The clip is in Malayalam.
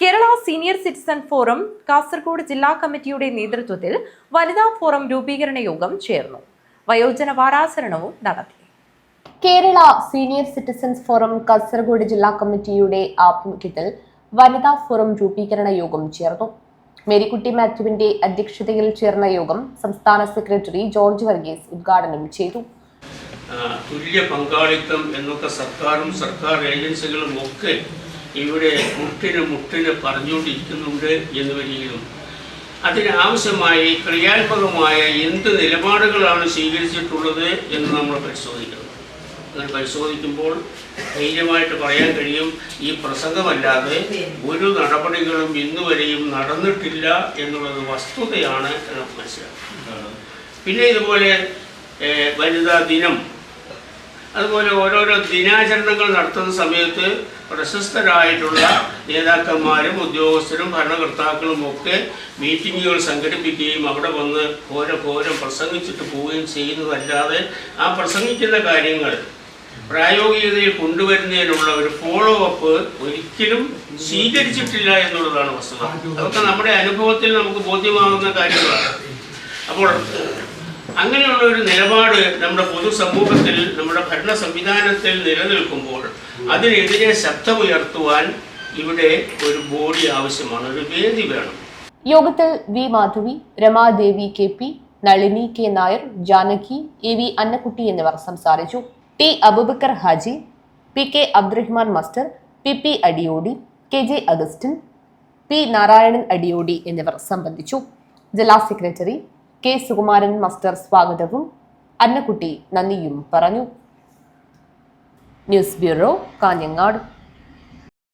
Kerala senior citizen forum Kasaragod ജില്ലാ കമ്മിറ്റിയുടെ നേതൃത്വത്തിൽ വനിതാ ഫോറം രൂപീകരണ യോഗം ചേർന്നു. വയോജന വാരാചരണവും നടത്തി. Kerala senior citizens forum Kasaragod ജില്ലാ കമ്മിറ്റിയുടെ ആഭിമുഖ്യത്തിൽ വനിതാ ഫോറം രൂപീകരണ യോഗം ചേർന്നു. മേരിക്കുട്ടി മാത്യുവിന്റെ അധ്യക്ഷതയിൽ ചേർന്ന യോഗം സംസ്ഥാന സെക്രട്ടറി ജോർജ് വർഗീസ് ഉദ്ഘാടനം ചെയ്തു. തുല്യ പങ്കാളിത്തം എന്നൊക്കെ സർക്കാരും സർക്കാർ ഏജൻസികളും ഒക്കെ ഇവിടെ മുട്ടിന് മുട്ടിന് പറഞ്ഞുകൊണ്ടിരിക്കുന്നുണ്ട് എന്ന് വരികയും അതിനാവശ്യമായി ക്രിയാത്മകമായ എന്ത് നിലപാടുകളാണ് സ്വീകരിച്ചിട്ടുള്ളത് എന്ന് നമ്മൾ പരിശോധിക്കണം. അങ്ങനെ പരിശോധിക്കുമ്പോൾ ധൈര്യമായിട്ട് പറയാൻ കഴിയും ഈ പ്രസംഗമല്ലാതെ ഒരു നടപടികളും ഇന്നുവരെയും നടന്നിട്ടില്ല എന്നുള്ളത് വസ്തുതയാണ് എന്ന് പിന്നെ ഇതുപോലെ വനിതാ ദിനം അതുപോലെ ഓരോരോ ദിനാചരണങ്ങൾ നടത്തുന്ന സമയത്ത് പ്രശസ്തരായിട്ടുള്ള നേതാക്കന്മാരും ഉദ്യോഗസ്ഥരും ഭരണകർത്താക്കളും ഒക്കെ മീറ്റിങ്ങുകൾ സംഘടിപ്പിക്കുകയും അവിടെ വന്ന് ഓരോ ഘോരം പ്രസംഗിച്ചിട്ട് പോവുകയും ചെയ്യുന്നതല്ലാതെ ആ പ്രസംഗിക്കുന്ന കാര്യങ്ങൾ പ്രായോഗികതയിൽ കൊണ്ടുവരുന്നതിനുള്ള ഒരു ഫോളോ അപ്പ് ഒരിക്കലും സ്വീകരിച്ചിട്ടില്ല എന്നുള്ളതാണ് വസ്തുത. അതൊക്കെ നമ്മുടെ അനുഭവത്തിൽ നമുക്ക് ബോധ്യമാകുന്ന കാര്യങ്ങളാണ്. അപ്പോൾ അങ്ങനെയുള്ള ഒരു നിലപാട് നമ്മുടെ പൊതുസമൂഹത്തിൽ നമ്മുടെ ഭരണ സംവിധാനത്തിൽ നിലനിൽക്കുമ്പോൾ അതിനെതിരെ ശബ്ദമുയർത്തുവാൻ ഇവിടെ ഒരു ബോഡി ആവശ്യമാണ് ഒരു വേദി വേണം. യോഗത്തിൽ V Madhavi Ramadevi K P Nalini K Nair Janaki A V Annakutty എന്നിവർ സംസാരിച്ചു. T Abubakar Haji P K Abdurahman master P P Adiyodi K J Augustine P Narayanan Adiyodi എന്നിവർ സംബന്ധിച്ചു. ജില്ലാ സെക്രട്ടറി കെ സുകുമാരൻ മാസ്റ്റർ സ്വാഗതവും. അന്നക്കുട്ടി നന്ദിയും പറഞ്ഞു. News bureau Kanhangad.